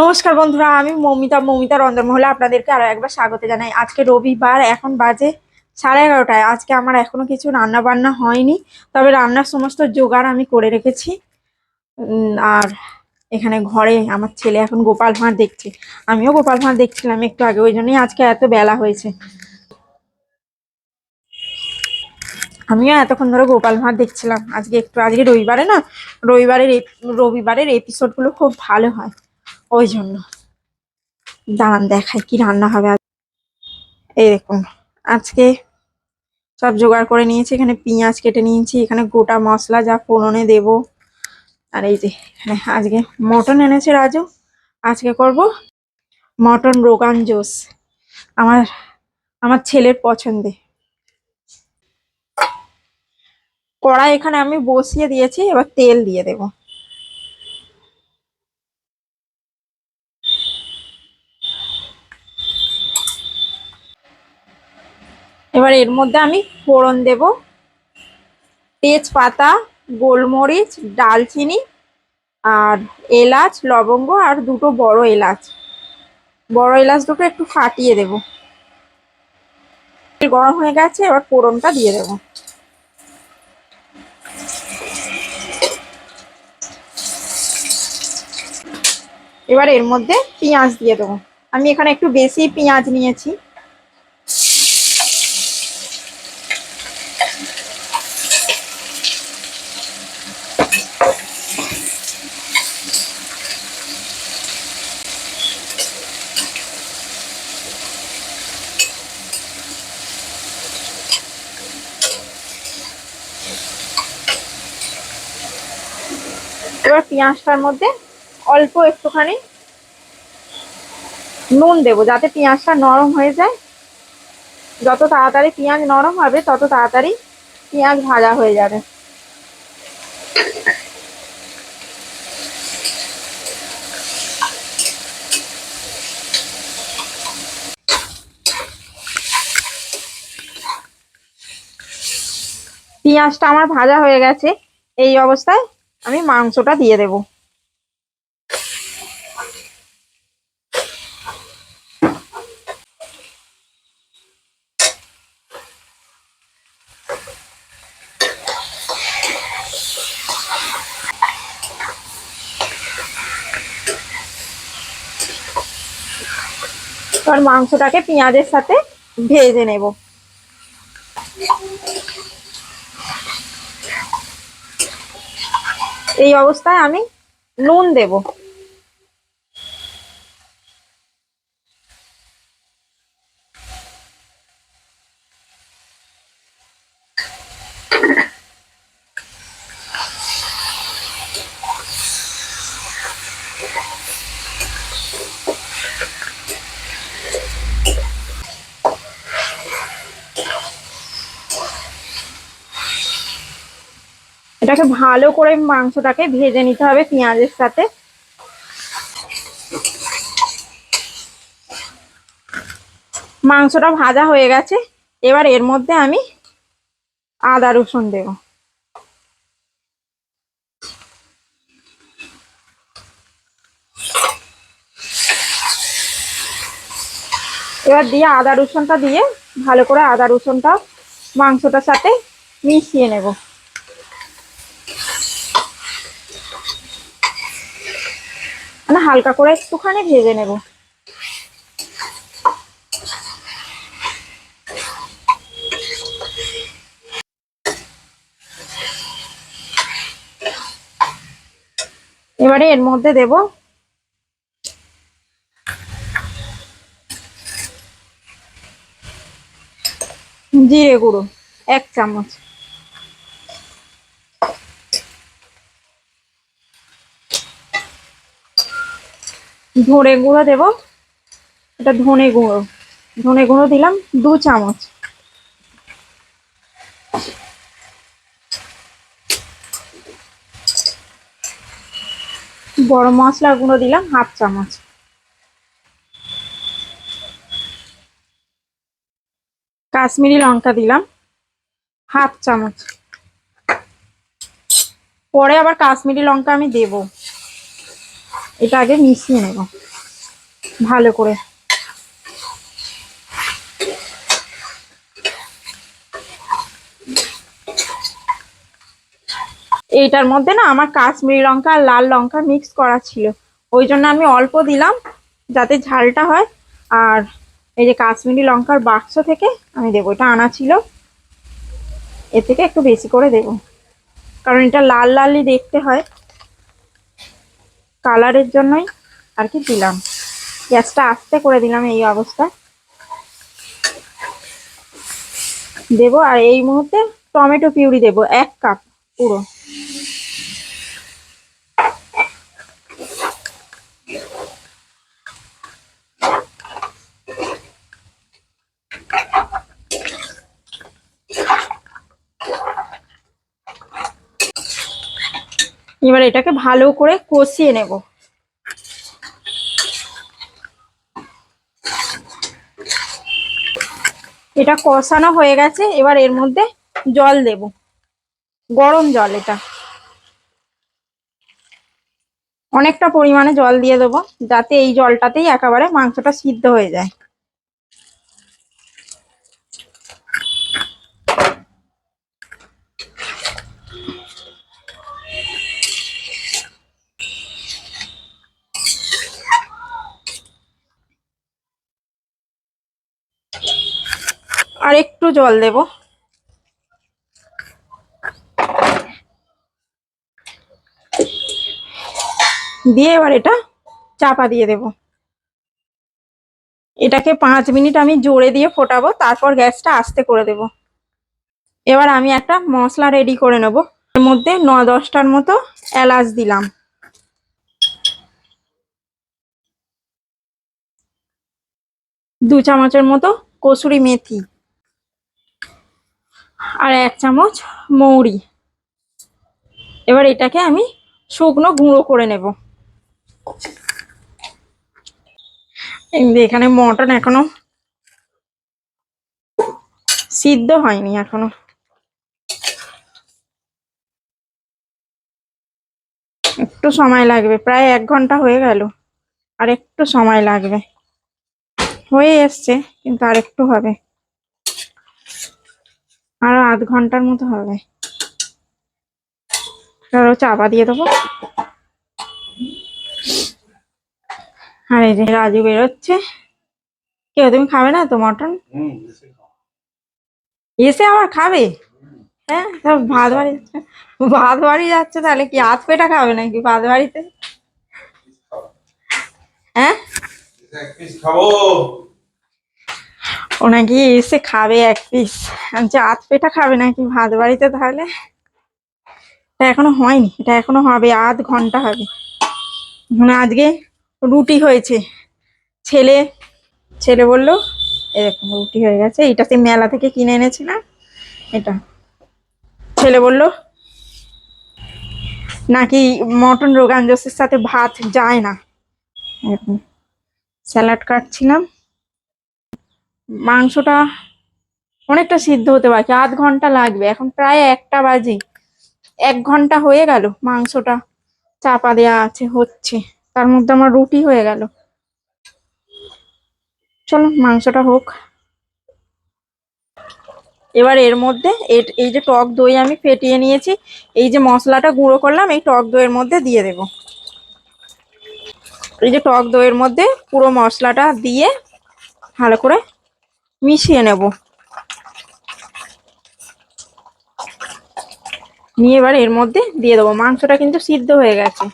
নমস্কার বন্ধুরা, আমি মৌমিতা মৌমিতা রন্ধনমহলে আপনাদেরকে আরও একবার স্বাগত জানাই। আজকে রবিবার, এখন বাজে সাড়ে এগারোটায়। আজকে আমার এখনও কিছু রান্না বান্না হয়নি, তবে রান্নার সমস্ত জোগাড় আমি করে রেখেছি। আর এখানে ঘরে আমার ছেলে এখন গোপাল ভাঁড় দেখছে। আমিও গোপাল ভাঁড় দেখছিলাম একটু আগে, ওই জন্যই আজকে এত বেলা হয়েছে। আমিও এতক্ষণ ধরে গোপাল ভাঁড় দেখছিলাম। আজকে একটু, আজকে রবিবারে না, রবিবারের রবিবারের এপিসোডগুলো খুব ভালো হয়। ওই জন্য দাঁড়ান দেখায় কি রান্না হবে এই দেখুন, আজকে সব জোগাড় করে নিয়েছি, এখানে পেঁয়াজ কেটে নিয়েছি, এখানে গোটা মশলা যা ফোড়নে দেব। আর এই যে, এখানে আজকে মটন এনেছে রাজু, আজকে করব মটন রোগান জোস। আমার আমার ছেলের পছন্দে। কড়াই এখানে আমি বসিয়ে দিয়েছি, এবার তেল দিয়ে দেবো। এবার এর মধ্যে আমি ফোড়ন দেব। তেজপাতা, গোলমরিচ, ডালচিনি আর এলাচ, লবঙ্গ আর দুটো বড় এলাচ। বড় এলাচ দুটো একটু ফাটিয়ে দেব। গরম হয়ে গেছে, এবার ফোড়নটা দিয়ে দেব। এবার এর মধ্যে পেঁয়াজ দিয়ে দেবো। আমি এখানে একটু বেশি পেঁয়াজ নিয়েছি। এবার পেঁয়াজটার মধ্যে অল্প একটুখানি নুন দেবো, যাতে পেঁয়াজটা নরম হয়ে যায়। যত তাড়াতাড়ি পেঁয়াজ নরম হবে, তত তাড়াতাড়ি পেঁয়াজ ভাজা হয়ে যাবে। পেঁয়াজটা আমার ভাজা হয়ে গেছে এই অবস্থায়। আমি মাংসটা দিয়ে দেব। এবার মাংসটাকে পেঁয়াজের সাথে ভেজে নেব। এই অবস্থায় আমি নুন দেব। এটাকে ভালো করে মাংসটাকে ভেজে নিতে হবে পেঁয়াজের সাথে। মাংসটা ভাজা হয়ে গেছে। এবার এর মধ্যে আমি আদা রসুন দেব। এবার দিয়ে আদা রসুনটা দিয়ে ভালো করে আদা রসুনটা মাংসটার সাথে মিশিয়ে নেব। মানে হালকা করে একটুখানি ভেজে নেব। এবারে এর মধ্যে দেব জিরে গুঁড়ো এক চামচ। ধনে গুঁড়ো দেব। এটা ধনে গুঁড়ো। ধনে গুঁড়ো দিলাম দু চামচ। গরম মশলা গুঁড়ো দিলাম হাফ চামচ। কাশ্মীরি লঙ্কা দিলাম হাফ চামচ। পরে আবার কাশ্মীরি লঙ্কা আমি দেবো। এটা আগে মিশিয়ে নেব। ভালো করে। এইটার মধ্যে না আমার কাশ্মীরি লঙ্কা আর লাল লঙ্কা মিক্স করা ছিল। ওই জন্য আমি অল্প দিলাম, যাতে ঝালটা হয়। আর এই যে কাশ্মীরি লঙ্কার বাক্স থেকে আমি দেবো। এটা আনা ছিল। এর থেকে একটু বেশি করে দেব। কারণ এটা লাল লালই দেখতে হয়। কালারের জন্যই আর কি দিলাম। গ্যাসটা আস্তে করে দিলাম এই অবস্থা দেবো আর এই মুহূর্তে টমেটো পিউরি দেবো, এক কাপ পুরো। এবার এটাকে ভালো করে কষিয়ে নেব। এটা কষানো হয়ে গেছে, এবার এর মধ্যে জল দেব। গরম জল এটা। অনেকটা পরিমাণে জল দিয়ে দেবো, যাতে এই জলটাতেই একেবারে মাংসটা সিদ্ধ হয়ে যায়। আর একটু জল দেব। দিয়ে এবার এটা চাপা দিয়ে দেব। এটাকে পাঁচ মিনিট আমি জোরে দিয়ে ফোটাবো, তারপর গ্যাসটা আস্তে করে দেব। এবার আমি একটা মশলা রেডি করে নেব। এর মধ্যে ন দশটার মতো এলাচ দিলাম। দু চামচের মতো কসুরি মেথি। আর এক চামচ মৌরি। এবার এটাকে আমি শুকনো গুঁড়ো করে নেব। এখানে মটন এখনও সিদ্ধ হয়নি এখনও। একটু সময় লাগবে, প্রায় এক ঘণ্টা হয়ে গেল। আর একটু সময় লাগবে। হয়ে এসছে, কিন্তু আর একটু হবে। আরও আধ ঘণ্টার মতো হবে। আরও চাপা দিয়ে দেবো। আর এই যে রাজু বেরোচ্ছে। কেউ তুমি খাবে না তো মটন? এসে আবার খাবে? হ্যাঁ ভাত বাড়ি যাচ্ছে ভাত বাড়ি যাচ্ছে তাহলে কি হাত পেটা খাবে নাকি ভাত বাড়িতে? হ্যাঁ? খাব। ও নাকি এসে খাবে এক পিস যে আধ পেটা খাবে নাকি ভাত বাড়িতে তাহলে? এটা এখনও হয়নি, এটা এখনও হবে, আধ ঘণ্টা হবে। মানে আজকে রুটি হয়েছে। ছেলে ছেলে বলল, এরকম রুটি হয়ে গেছে, এটা সেই মেলা থেকে কিনে এনেছিলাম, এটা। ছেলে বলল, নাকি মটন রোগান জোসের সাথে ভাত যায় না। এরকম। স্যালাড কাটছিলাম। মাংসটা অনেকটা সিদ্ধ হতে বাকি আধ ঘণ্টা লাগবে। এখন প্রায় একটা বাজে, এক ঘণ্টা হয়ে গেল মাংসটা চাপা দেওয়া আছে, হচ্ছে। তার মধ্যে আমার রুটি হয়ে গেল। চলো, মাংসটা হোক। এবার এর মধ্যে এই যে টক দই আমি ফেটিয়ে নিয়েছি, এই যে মশলাটা গুঁড়ো করলাম, এই টক দইয়ের মধ্যে দিয়ে দেব। এই যে টক দইয়ের মধ্যে পুরো মশলাটা দিয়ে ভালো করে মিশিয়ে নেব। নিয়ে এবার এর মধ্যে দিয়ে দেবো। মাংসটা কিন্তু সিদ্ধ হয়ে গেছে।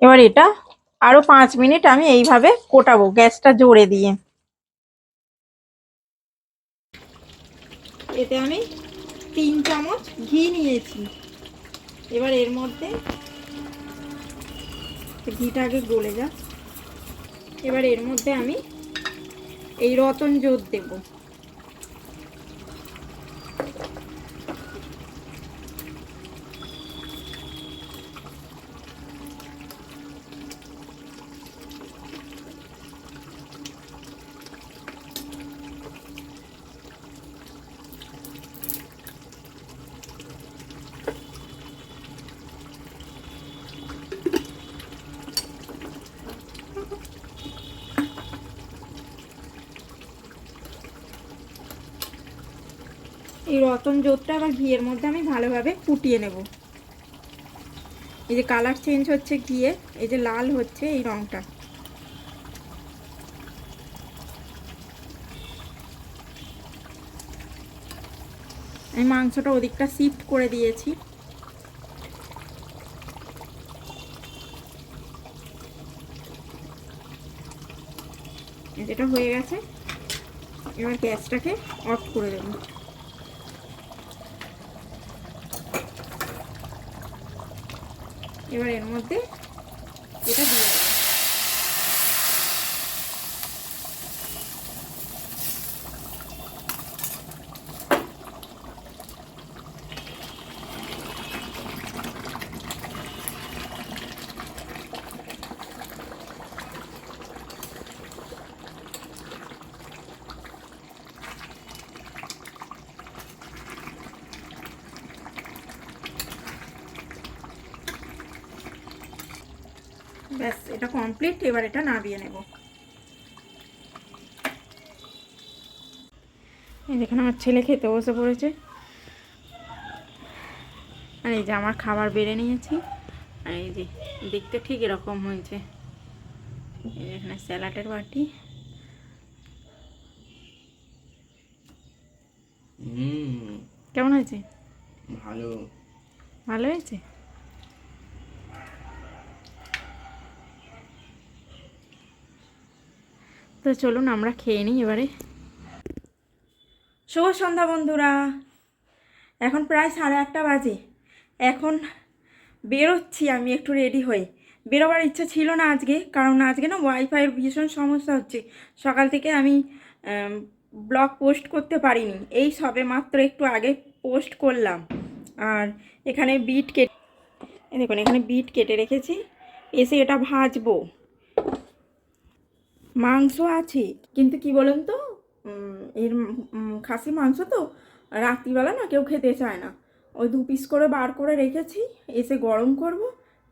এবার এটা আরও পাঁচ মিনিট আমি এইভাবে কোটাবো গ্যাসটা জোরে দিয়ে। এতে আমি তিন চামচ ঘি নিয়েছি। এবার এর মধ্যে ঘিটা আগে গলে যাক। এবার এর মধ্যে আমি এই রতন জোর দেবো। এই রতন জোরটা আবার ঘিয়ের মধ্যে আমি ভালোভাবে ফুটিয়ে নেব। এই যে কালার চেঞ্জ হচ্ছে ঘিয়ে, এই যে লাল হচ্ছে এই রংটা। আমি মাংসটা ওদিকটা শিফট করে দিয়েছি। যেটা হয়ে গেছে, এবার গ্যাসটাকে অফ করে দেবো। এবার এর মধ্যে এটা দিয়ে দেবো ব্যাস এটা কমপ্লিট এবার এটা নামিয়ে নেব। এই যেখানে আমার ছেলে খেতে বসে পড়েছে। আর এই যে আমার খাবার বেড়ে নিয়েছি। আর এই যে দেখতে ঠিক এরকম হয়েছে। এই যে এখানে স্যালাডের বাটি। হুম। কেমন হয়েছে? ভালো। ভালো হয়েছে? তো চলুন, আমরা খেয়ে নিই এবারে। শুভ সন্ধ্যা বন্ধুরা। এখন প্রায় সাড়ে আটটা বাজে। এখন বেরোচ্ছি আমি একটু রেডি হয়ে। বেরোবার ইচ্ছা ছিল না আজকে, কারণ আজকে না ওয়াইফাইয়ের ভীষণ সমস্যা হচ্ছে। সকাল থেকে আমি ব্লগ পোস্ট করতে পারিনি। এই সবে মাত্র একটু আগে পোস্ট করলাম। আর এখানে বিট কেটে দেখুন, এখানে বিট কেটে রেখেছি। এসে এটা ভাজবো। মাংস আছে। কিন্তু কি বলুন তো? এর খাসি মাংস তো রাত্রিবেলা না কেউ খেতে চায় না। ওই দু পিস করে বার করে রেখেছি, এসে গরম করব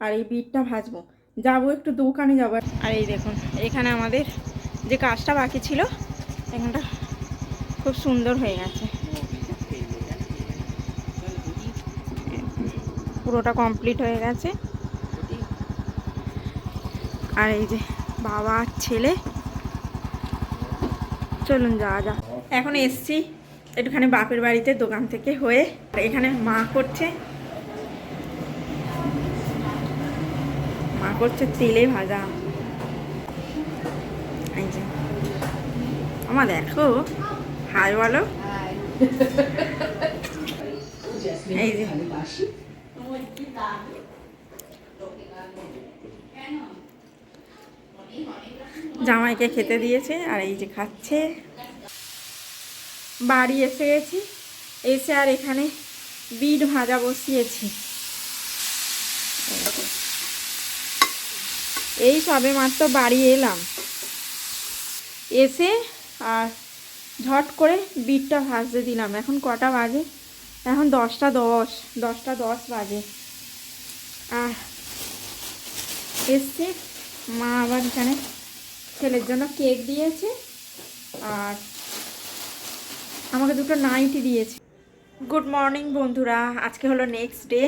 আর এই বিটটা ভাজবো। যাব একটু দোকানে যাব। আর এই দেখুন, এখানে আমাদের যে কাজটা বাকি ছিল, এখানটা খুব সুন্দর হয়ে গেছে। পুরোটা কমপ্লিট হয়ে গেছে। আর এই যে বাবা আর ছেলে। চলুন যাওয়া যা এখন এসছি একটুখানি বাপের বাড়িতে দোকান থেকে হয়ে। এখানে মা করছে। মা করছে তেলে ভাজা। এই যে। আমার দেখো হাই বলো। এই যে। জামাইকে খেতে দিয়েছে আর এই যে খাচ্ছে। বাড়ি এসে গেছি। এসে আর এখানে বিট ভাজা বসিয়েছি। এই সবে মাত্র বাড়ি এলাম। এসে আর ঝট করে বিটটা ভাজতে দিলাম। এখন কটা বাজে? এখন দশটা দশ দশটা দশ বাজে। আর এসছে মা আবার এখানে ছেলের জন্য কেক দিয়েছে আর আমাকে দুটো নাইটি দিয়েছে। গুড মর্নিং বন্ধুরা। আজকে হলো নেক্সট ডে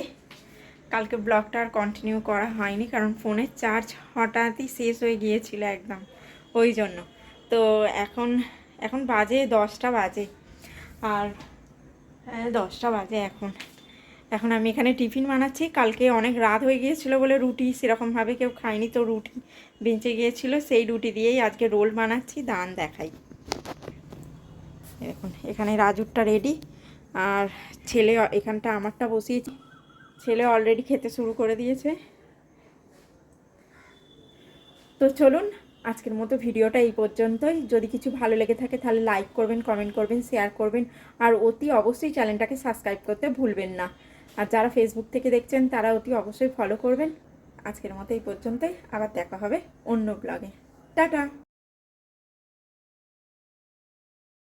কালকে ব্লগটা আর কন্টিনিউ করা হয়নি, কারণ ফোনের চার্জ হঠাৎই শেষ হয়ে গিয়েছিল একদম। ওই জন্য। তো এখন এখন বাজে দশটা বাজে। আর হ্যাঁ দশটা বাজে এখন। এখন আমি এখানে টিফিন বানাচ্ছি। কালকে অনেক রাত হয়ে গিয়েছিল বলে রুটি সেরকমভাবে কেউ খায়নি, তো রুটি বেঁচে গিয়েছিল, সেই রুটি দিয়েই আজকে রোল বানাচ্ছি, দান দেখাই। দেখুন, এখানে রাজুরটা রেডি আর ছেলে এখানটা আমারটা বসিয়েছি। ছেলে অলরেডি খেতে শুরু করে দিয়েছে। তো চলুন, আজকের মতো ভিডিওটা এই পর্যন্তই। যদি কিছু ভালো লেগে থাকে, তাহলে লাইক করবেন কমেন্ট করবেন শেয়ার করবেন। আর অতি অবশ্যই চ্যানেলটাকে সাবস্ক্রাইব করতে ভুলবেন না। আর যারা ফেসবুক থেকে দেখছেন, তারা অতি অবশ্যই ফলো করবেন। আজকের মতো এই পর্যন্তই। আবার দেখা হবে অন্য ব্লগে টাটা!